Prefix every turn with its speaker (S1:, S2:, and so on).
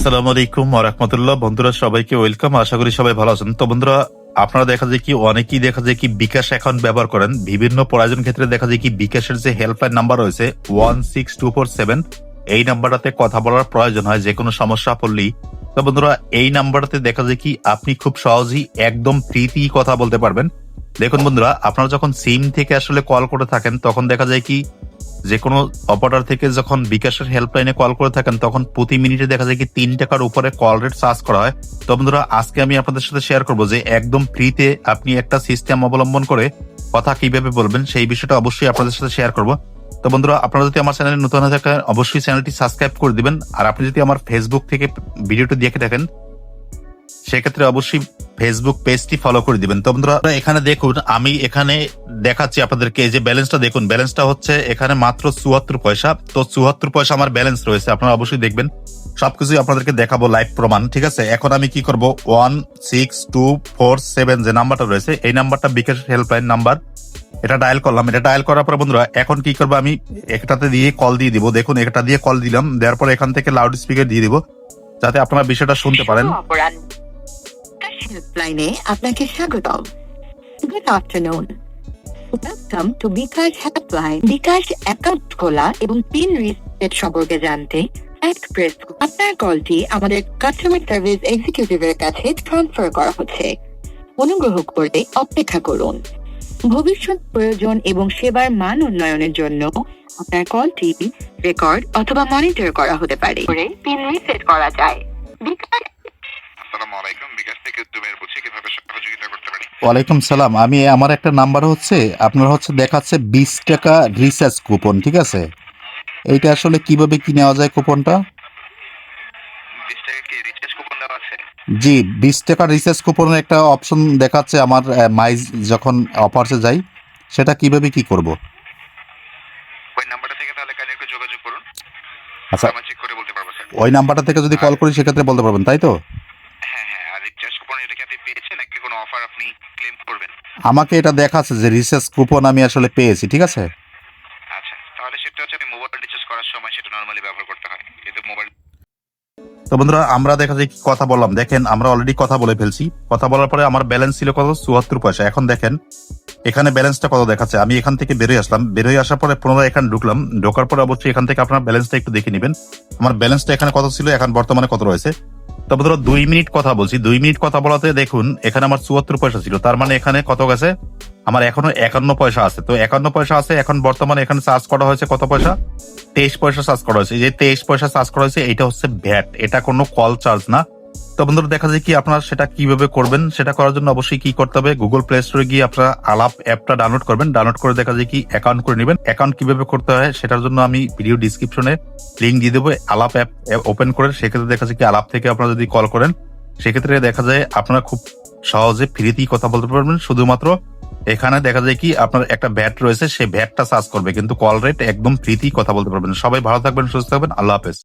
S1: আসসালামু আলাইকুম রহমতুল্লাহ। বন্ধুরা, সবাইকে ওয়েলকাম। আশা করি সবাই ভালো আছেন। তো বন্ধুরা, আপনারা দেখা যায় কি, অনেকেই দেখা যায় কি বিকাশ অ্যাকাউন্ট ব্যবহার করেন। বিভিন্ন প্রয়োজন ক্ষেত্রে দেখা যায় কি বিকাশের যে হেল্পলাইন নাম্বার রয়েছে one six two four seven এই নাম্বারটাতে কথা বলার প্রয়োজন হয়, যে কোনো সমস্যা পড়লেই। তো বন্ধুরা, এই নাম্বারটাতে দেখা যায় কি, আপনি খুব সহজেই একদম ফ্রিতেই কথা বলতে পারবেন। দেখুন বন্ধুরা, আপনারা যখন সিম থেকে আসলে কল করে থাকেন, তখন দেখা যায় কি যে কোনো অপারেটর থেকে যখন বিকাশের হেল্পলাইনে কল করে থাকেন, তখন প্রতি মিনিটে দেখা যায় কি তিন টাকার উপরে কল রেট চার্জ করা হয়। তো বন্ধুরা, আজকে আমি আপনাদের সাথে শেয়ার করব যে একদম ফ্রিতে আপনি একটা সিস্টেম অবলম্বন করে কথা কীভাবে বলবেন, সেই বিষয়টা অবশ্যই আপনাদের সাথে শেয়ার করব। তো বন্ধুরা, আপনারা যদি আমার চ্যানেলে নতুন হয়ে থাকেন, অবশ্যই চ্যানেলটি সাবস্ক্রাইব করে দিবেন। আর আপনি যদি আমার ফেসবুক থেকে ভিডিওটি দেখে থাকেন সেক্ষেত্রে অবশ্যই ফেসবুক পেজটি ফলো করে দিবেন। তো বন্ধুরা এখানে দেখুন, আমি এখানে দেখাচ্ছি আপনাদেরকে যে ব্যালেন্সটা দেখুন ব্যালেন্সটা হচ্ছে এখানে মাত্র চুয়াত্তর পয়সা। তো চুয়াত্তর পয়সা আমার ব্যালেন্স রয়েছে, আপনারা অবশ্যই দেখবেন। সবকিছুই আপনাদেরকে দেখাবো লাইভ প্রমাণ, ঠিক আছে? এখন আমি কি করব? One six two four seven যে নাম্বারটা রয়েছে, এই নাম্বারটা বিকাশ হেল্পলাইন নাম্বার এটা ডায়াল করলাম। এটা ডায়াল করার পর বন্ধুরা, এখন কি করব আমি? একটাতে দিয়ে কল দিয়ে দিব। দেখুন, একটা দিয়ে কল দিলাম, দেওয়ার পর এখান থেকে লাউড স্পিকার দিয়ে দিব, যাতে আপনারা বিষয়টা শুনতে পারেন।
S2: হেল্পলাইনে আপনাকে স্বাগতম। Good afternoon welcome to bKash helpline bKash account খোলা এবং পিন রিসেট সম্পর্কে জানতে আপনার কলটি আমাদের কাস্টমার সার্ভিস এক্সিকিউটিভের কাছে ট্রান্সফার করা হচ্ছে। অনুগ্রহ করে অপেক্ষা করুন। ভবিষ্যৎ প্রয়োজন এবং সেবার মান উন্নয়নের জন্য আপনার কলটি রেকর্ড অথবা মনিটর করা হতে পারে। পিন রিসেট করা যায়। বিকাশ
S3: বিকাশ থেকে জুবের বলছি কীভাবে সহযোগিতা করতে পারি।
S1: ওয়ালাইকুম সালাম। আমি আমার একটা নাম্বার হচ্ছে আপনার হচ্ছে দেখাচ্ছে বিশ টাকা রিচার্জ কুপন ঠিক আছে? এইটা আসলে কীভাবে কি নেওয়া যায় কুপনটা জি বিশ টাকা রিচার্জ কুপনের একটা অপশন দেখাচ্ছে আমার মাইজ যখন অফার্সে যাই সেটা কীভাবে কি করব?
S3: ওই নাম্বারটা থেকে তাহলে কাজে একটু যোগাযোগ করুন।
S1: আচ্ছা।
S3: আমরা চেক করে বলতে পারব স্যার
S1: ওই নাম্বারটা থেকে যদি কল করি সেক্ষেত্রে বলতে পারবেন তাই তো
S3: হ্যাঁ হ্যাঁ আর রিচার্জ কুপন এটা কি আপনি পেয়েছেন নাকি কোনো অফার আপনি ক্লেম করবেন?
S1: আমাকে এটা দেখাচ্ছে যে রিচার্জ কুপন আমি আসলে পেয়েছি ঠিক আছে?
S3: আচ্ছা তাহলে সেটা হচ্ছে আপনি মোবাইল রিচার্জ করার সময় সেটা নর্মালি ব্যবহার করতে হয় কিন্তু মোবাইল
S1: তো বন্ধুরা আমরা দেখা যায় কথা বললাম। দেখেন আমরা অলরেডি কথা বলে ফেলছি। কথা বলার পরে আমার ব্যালেন্স ছিল কত? চুয়াত্তর পয়সা। এখন দেখেন এখানে ব্যালেন্সটা কত দেখাচ্ছে? আমি এখান থেকে বেরোয় আসলাম। বেরোয় আসার পরে পুনরায় এখানে ঢুকলাম। ঢোকার পরে অবশ্যই এখান থেকে আপনার ব্যালেন্সটা একটু দেখে নেবেন। আমার ব্যালেন্সটা এখানে কত ছিল? এখন বর্তমানে কত রয়েছে? তো ধরো দুই মিনিট কথা বলছি। দুই মিনিট কথা বলাতে দেখুন, এখানে আমার চুয়াত্তর পয়সা ছিল। তার মানে এখানে কত গেছে আমার এখনও একান্ন পয়সা আছে। তো একান্ন পয়সা আছে, এখন বর্তমানে এখানে চার্জ করা হয়েছে কত পয়সা? তেইশ পয়সা চার্জ করা হয়েছে। যে তেইশ পয়সা চার্জ করা হয়েছে এটা হচ্ছে ভ্যাট এটা কোনো কল চার্জ না। তো বন্ধুরা দেখা যায় কি আপনারা সেটা কীভাবে করবেন, সেটা করার জন্য অবশ্যই কি করতে হবে। গুগল প্লে স্টোরে গিয়ে আপনারা আলাপ অ্যাপটা ডাউনলোড করবেন। ডাউনলোড করে দেখা যায় কি অ্যাকাউন্ট করে নেবেন। অ্যাকাউন্ট কীভাবে করতে হয় সেটার জন্য আমি ভিডিও ডিসক্রিপশনে লিঙ্ক দিয়ে দেবো। আলাপ অ্যাপ ওপেন করে সেক্ষেত্রে দেখা যায় কি আলাপ থেকে আপনারা যদি কল করেন, সেক্ষেত্রে দেখা যায় আপনারা খুব সহজে ফ্রিতেই কথা বলতে পারবেন। শুধুমাত্র এখানে দেখা যায় কি আপনার একটা ভ্যাট রয়েছে, সেই ভ্যাটটা চার্জ করবে। কিন্তু কল রেট একদম ফ্রিতেই কথা বলতে পারবেন। সবাই ভালো থাকবেন, সুস্থ থাকবেন। আল্লাহ হাফেজ।